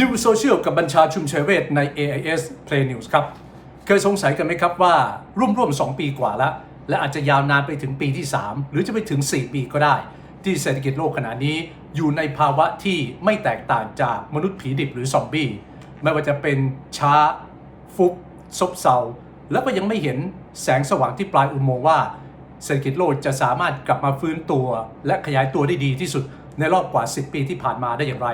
New Social กับบัญชาชุมเชยเวทใน AIS Play News ครับ เคยสงสัยกันไหมครับว่าร่วมร่วม 2 ปีกว่าแล้ว และอาจจะยาวนานไปถึงปีที่ 3 หรือจะไปถึง 4 ปีก็ได้ ที่เศรษฐกิจโลกขณะนี้อยู่ในภาวะที่ไม่แตกต่างจากมนุษย์ผีดิบหรือซอมบี้ไม่ว่าจะเป็นช้า ฟุบซบเซาแล้วก็ยังไม่เห็นแสงสว่างที่ปลายอุโมงค์ว่า เศรษฐกิจโลกจะสามารถกลับมาฟื้นตัว และขยายตัวได้ดีที่สุดในรอบกว่า 10 ปีที่ผ่านมาได้อย่างไร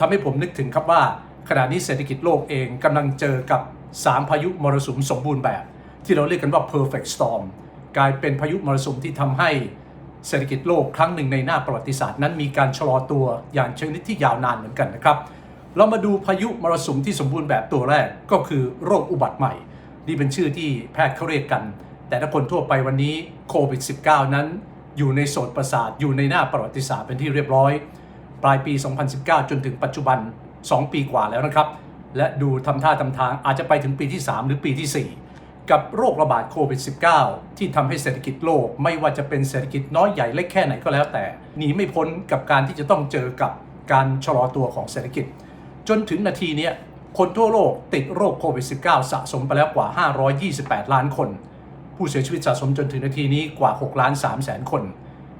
ทำให้ผมนึกถึงครับว่าขณะนี้เศรษฐกิจโลกเองกำลังเจอกับ 3 พายุมรสุมสมบูรณ์แบบ ที่เราเรียกกันว่า perfect storm กลายเป็นพายุมรสุมที่ทำให้เศรษฐกิจโลกครั้งหนึ่งในหน้าประวัติศาสตร์นั้นมีการชะลอตัวอย่างชนิดที่ยาวนานเหมือนกันนะครับ เรามาดูพายุมรสุมที่สมบูรณ์แบบตัวแรกก็คือโรคอุบัติใหม่ นี่เป็นชื่อที่แพทย์เขาเรียกกัน แต่ถ้าคนทั่วไปวันนี้โควิด -19 นั้น อยู่ในโสตประสาทอยู่ในหน้าประวัติศาสตร์เป็นที่เรียบร้อย ปลายปี 2019 จนถึงปัจจุบัน 2 ปีกว่าแล้วนะครับ และดูทำท่าทำทางอาจจะไปถึงปีที่ 3 หรือปีที่ 4 กับโรคระบาดโควิด -19 ที่ทำให้เศรษฐกิจโลก ไม่ว่าจะเป็นเศรษฐกิจน้อยใหญ่เล็กแค่ไหนก็แล้วแต่ หนีไม่พ้นกับการที่จะต้องเจอกับการชะลอตัวของเศรษฐกิจ จนถึงนาทีนี้คนทั่วโลกติดโรคโควิด -19 สะสมไปแล้วกว่า 528 ล้านคน ผู้เสียชีวิตสะสมจนถึงนาทีนี้กว่า 6 ล้าน3แสนคน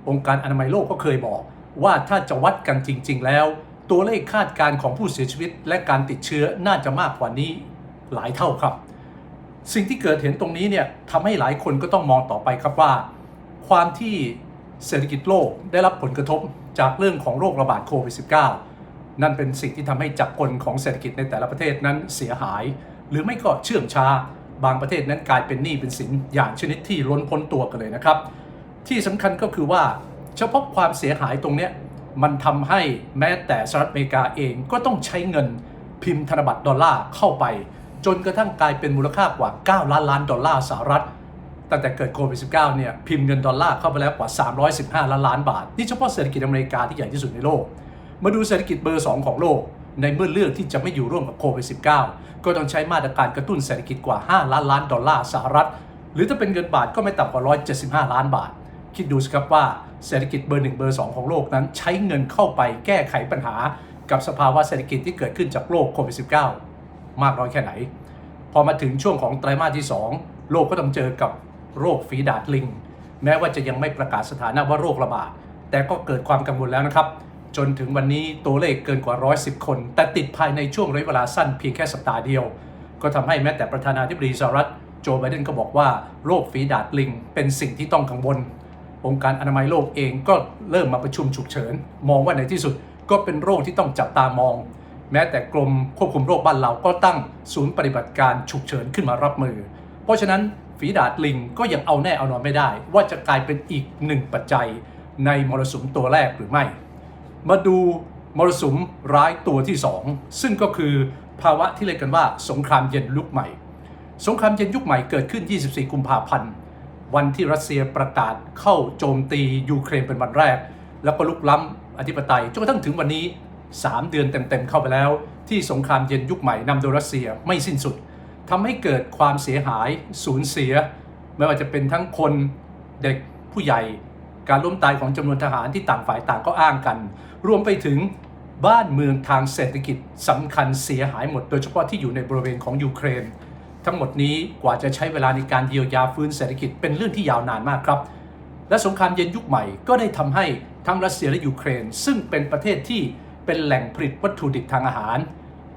องค์การอนามัยโลกก็เคยบอก ว่าถ้าจะวัดกันจริง ๆ แล้ว ตัวเลขคาดการณ์ของผู้เสียชีวิต และการติดเชื้อน่าจะมากกว่านี้หลายเท่าครับ สิ่งที่เกิดเห็นตรงนี้เนี่ยทำให้หลายคนก็ต้องมองต่อไปครับว่า ความที่เศรษฐกิจโลกได้รับผลกระทบจากเรื่องของโรคระบาดโควิด -19 นั่นเป็นสิ่งที่ทำให้จักรกลของเศรษฐกิจในแต่ละประเทศนั้นเสียหาย หรือไม่ก็เชื่องช้า บางประเทศนั้นกลายเป็นหนี้เป็นสินอย่างชนิดที่ล้นพ้นตัวกันเลยนะครับ ที่สำคัญก็คือว่า เฉพาะความเสียหายตรงเนี้ยมันทำให้แม้แต่สหรัฐอเมริกาเองก็ต้องใช้เงินพิมพ์ธนบัตรดอลลาร์เข้าไป จนกระทั่งกลายเป็นมูลค่ากว่า 9 ล้านล้านดอลลาร์สหรัฐ ตั้งแต่เกิดโควิด -19 เนี่ยพิมพ์เงินดอลลาร์เข้าไปแล้วกว่า 315 ล้านล้านบาท นี่เฉพาะเศรษฐกิจอเมริกาที่ใหญ่ที่สุดในโลก มาดูเศรษฐกิจเบอร์ 2 ของโลก ในเมื่อเลือกที่จะไม่อยู่ร่วมกับโควิด -19 ก็ต้องใช้มาตรการกระตุ้นเศรษฐกิจกว่า 5 ล้านล้านดอลลาร์สหรัฐ หรือถ้าเป็นเงินบาทก็ไม่ต่ำกว่า 175 ล้านบาท คิดดูสิครับว่าเศรษฐกิจเบอร์1เบอร์2ของโลกนั้นใช้เงินเข้าไปแก้ไขปัญหากับสภาวะเศรษฐกิจที่เกิดขึ้นจากโรคโควิด -19 มากน้อยแค่ไหน พอมาถึงช่วงของไตรมาสที่ 2 โลกก็ต้องเจอกับโรคฝีดาดลิง แม้ว่าจะยังไม่ประกาศสถานะว่าโรคระบาด แต่ก็เกิดความกังวลแล้วนะครับ จนถึงวันนี้ตัวเลขเกินกว่า 110 คน แต่ติดภายในช่วงระยะเวลาสั้นเพียงแค่สัปดาห์เดียว ก็ทำให้แม้แต่ประธานาธิบดีสหรัฐโจไบเดนก็บอกว่าโรคฝีดาดลิง เป็นสิ่งที่ต้องกังวล องค์การอนามัยโลกเองก็เริ่มมาประชุมฉุกเฉิน มองว่าในที่สุดก็เป็นโรคที่ต้องจับตามอง แม้แต่กรมควบคุมโรคบ้านเราก็ตั้งศูนย์ปฏิบัติการฉุกเฉินขึ้นมารับมือ เพราะฉะนั้นฝีดาดลิงก็ยังเอาแน่เอานอนไม่ได้ ว่าจะกลายเป็นอีกหนึ่งปัจจัยในมรสุมตัวแรกหรือไม่ มาดูมรสุมร้ายตัวที่ 2 ซึ่งก็คือภาวะที่เรียกกันว่าสงครามเย็นยุคใหม่ สงครามเย็นยุคใหม่เกิดขึ้น 24 กุมภาพันธ์ วันที่รัสเซียประกาศเข้าโจมตียูเครนเป็นวันแรก แล้วก็ลุกล้ำอธิปไตยจนกระทั่งถึงวันนี้ 3 เดือนเต็มๆเข้าไปแล้ว ที่สงครามเย็นยุคใหม่นำโดยรัสเซียไม่สิ้นสุดทำให้เกิดความเสียหายสูญเสีย ไม่ว่าจะเป็นทั้งคนเด็กผู้ใหญ่ การล้มตายของจำนวนทหารที่ต่างฝ่ายต่างก็อ้างกัน รวมไปถึงบ้านเมืองทางเศรษฐกิจสำคัญเสียหายหมด โดยเฉพาะที่อยู่ในบริเวณของยูเครน ทั้งหมดนี้กว่าจะใช้เวลาในการเยียวยาฟื้นเศรษฐกิจเป็นเรื่องที่ยาวนานมากครับ และสงครามเย็นยุคใหม่ก็ได้ทำให้ทั้งรัสเซียและยูเครน ซึ่งเป็นประเทศที่เป็นแหล่งผลิตวัตถุดิบทางอาหาร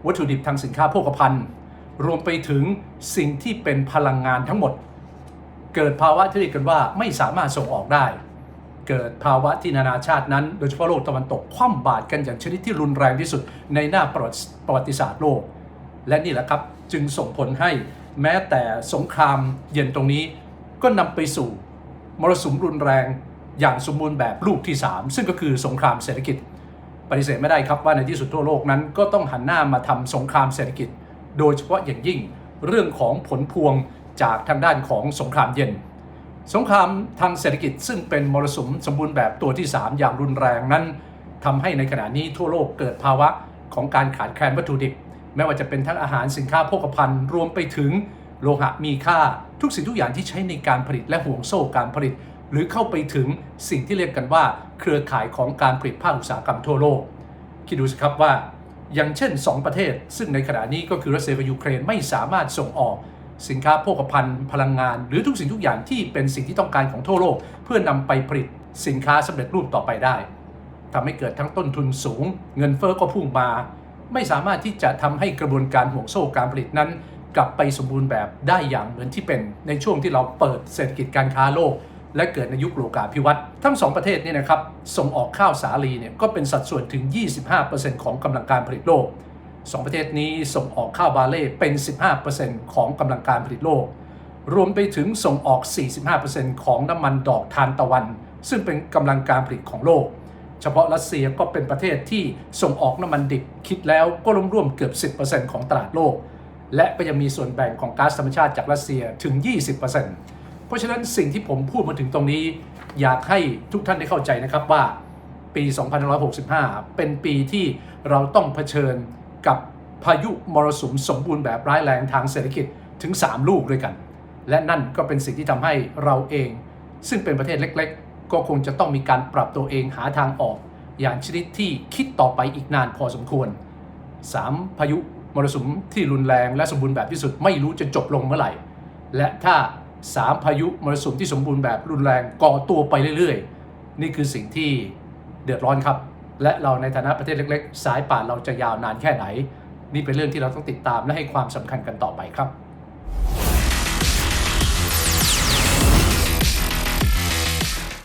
วัตถุดิบทางสินค้าโภคภัณฑ์ รวมไปถึงสิ่งที่เป็นพลังงานทั้งหมด เกิดภาวะที่เรียกกันว่าไม่สามารถส่งออกได้ เกิดภาวะที่นานาชาตินั้น โดยเฉพาะโลกตะวันตกคว่ำบาตรกันอย่างชนิดที่รุนแรงที่สุดในหน้าประวัติศาสตร์โลก และนี่แหละครับ จึงส่งผลให้แม้แต่สงครามเย็นตรงนี้ก็นำไปสู่มรสุมรุนแรงอย่างสมบูรณ์แบบลูกที่ 3 ซึ่งก็คือสงครามเศรษฐกิจ ปฏิเสธไม่ได้ครับว่าในที่สุดทั่วโลกนั้น ก็ต้องหันหน้ามาทำสงครามเศรษฐกิจ โดยเฉพาะอย่างยิ่งเรื่องของผลพวงจากทางด้านของสงครามเย็น สงครามทางเศรษฐกิจ ซึ่งเป็นมรสุมสมบูรณ์แบบตัวที่ 3 อย่างรุนแรงนั้นทำให้ในขณะนี้ทั่วโลกเกิดภาวะของการขาดแคลนวัตถุดิบ ไม่ว่าจะเป็นทั้งอาหารสินค้าโภคภัณฑ์ รวมไปถึงโลหะมีค่า ทุกสิ่งทุกอย่างที่ใช้ในการผลิตและห่วงโซ่การผลิต หรือเข้าไปถึงสิ่งที่เรียกกันว่า เครือข่ายของการผลิตภาคอุตสาหกรรมทั่วโลก คิดดูสิครับว่า อย่างเช่น 2 ประเทศ ซึ่งในขณะนี้ก็คือรัสเซียกับยูเครนไม่สามารถส่งออกสินค้าโภคภัณฑ์ พลังงาน หรือทุกสิ่งทุกอย่างที่เป็นสิ่งที่ต้องการของทั่วโลก เพื่อนำไปผลิตสินค้าสำเร็จรูปต่อไปได้ทำให้เกิดทั้งต้นทุนสูง เงินเฟ้อก็พุ่งมา ไม่สามารถที่จะทำให้กระบวนการห่วงโซ่การผลิตนั้น กลับไปสมบูรณ์แบบได้อย่างเหมือนที่เป็นในช่วงที่เราเปิดเศรษฐกิจการค้าโลก และเกิดในยุคโลกาภิวัตน์ทั้งสองประเทศนี่นะครับส่งออกข้าวสาลีเนี่ยก็เป็นสัดส่วนถึง 25%ของกำลังการผลิตโลกสองประเทศนี้ส่งออกข้าวบาเล่เป็น 15%ของกำลังการผลิตโลก รวมไปถึงส่งออก 45%ของน้ำมันดอกทานตะวัน ซึ่งเป็นกำลังการผลิตของโลก เฉพาะรัสเซียก็เป็นประเทศที่ส่งออกน้ำมันดิบคิดแล้วก็ร่วมๆเกือบ 10%ของตลาดโลก และก็ยังมีส่วนแบ่งของก๊าซธรรมชาติจากรัสเซียถึง 20%เพราะฉะนั้นสิ่งที่ผมพูดมาถึงตรงนี้ อยากให้ทุกท่านได้เข้าใจนะครับว่าปี 2565 เป็นปีที่เราต้องเผชิญกับพายุมรสุมสมบูรณ์แบบร้ายแรงทางเศรษฐกิจถึง 3 ลูกด้วยกัน และนั่นก็เป็นสิ่งที่ทำให้เราเอง ซึ่งเป็นประเทศเล็ก ก็คงจะต้องมีการปรับตัวเองหาทางออก อย่างชนิดที่คิดต่อไปอีกนานพอสมควร 3 พายุมรสุมที่รุนแรงและสมบูรณ์แบบที่สุดไม่รู้จะจบลงเมื่อไหร่ และถ้า 3 พายุมรสุมที่สมบูรณ์แบบรุนแรงก่อตัวไปเรื่อยๆ นี่คือสิ่งที่เดือดร้อนครับ และเราในฐานะประเทศเล็ก ๆ สายป่านเราจะยาวนานแค่ไหน นี่เป็นเรื่องที่เราต้องติดตามและให้ความสำคัญกันต่อไปครับ